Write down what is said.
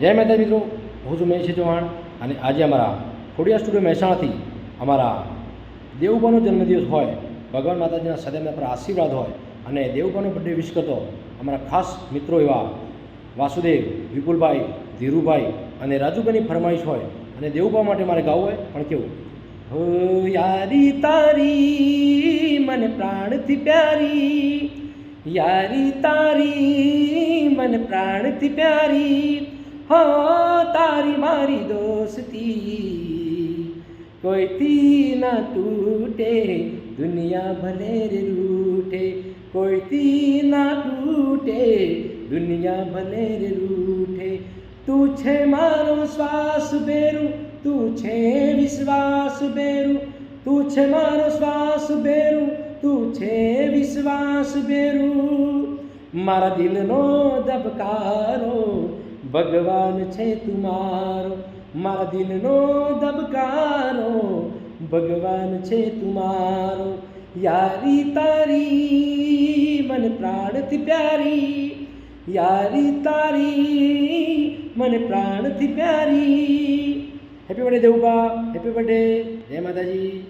જય મહેતા મિત્રો, હું છું મહેશ ચૌહાણ અને આજે અમારા ખોડિયા સ્ટુડિયો મહેસાણાથી અમારા દેવુબાનો જન્મદિવસ હોય, ભગવાન માતાજીના સદૈવ પર આશીર્વાદ હોય અને દેવુબાનો બર્થડે વિશ કરતો અમારા ખાસ મિત્રો એવા વાસુદેવ, વિપુલભાઈ, ધીરુભાઈ અને રાજુભાઈની ફરમાઈશ હોય અને દેવુબા માટે મારે ગાવું હોય, પણ કેવું? હો યારી તારી, મને પ્રાણથી પ્યારી. યારી તારી, મને પ્રાણથી પ્યારી. હો, તારી મારી દોસ્તી. કોઈથી ના તૂટે, દુનિયા ભલે રે કોઈ કોઈથી ના તૂટે, દુનિયા ભલે રે રૂઠે તું છે મારો શ્વાસ બેરું, તું છે વિશ્વાસ બેરું. તું છે મારો શ્વાસ બેરું, તું છે વિશ્વાસ બેરું. મારા દિલનો દબકારો ભગવાન છે તુમારો મારા દિલનો દબકારો ભગવાન છે તુમારો યારી તારી મને પ્રાણથી પ્યારી. યારી તારી મને પ્રાણથી પ્યારી. Happy birthday Devuba happy birthday જય માતાજી.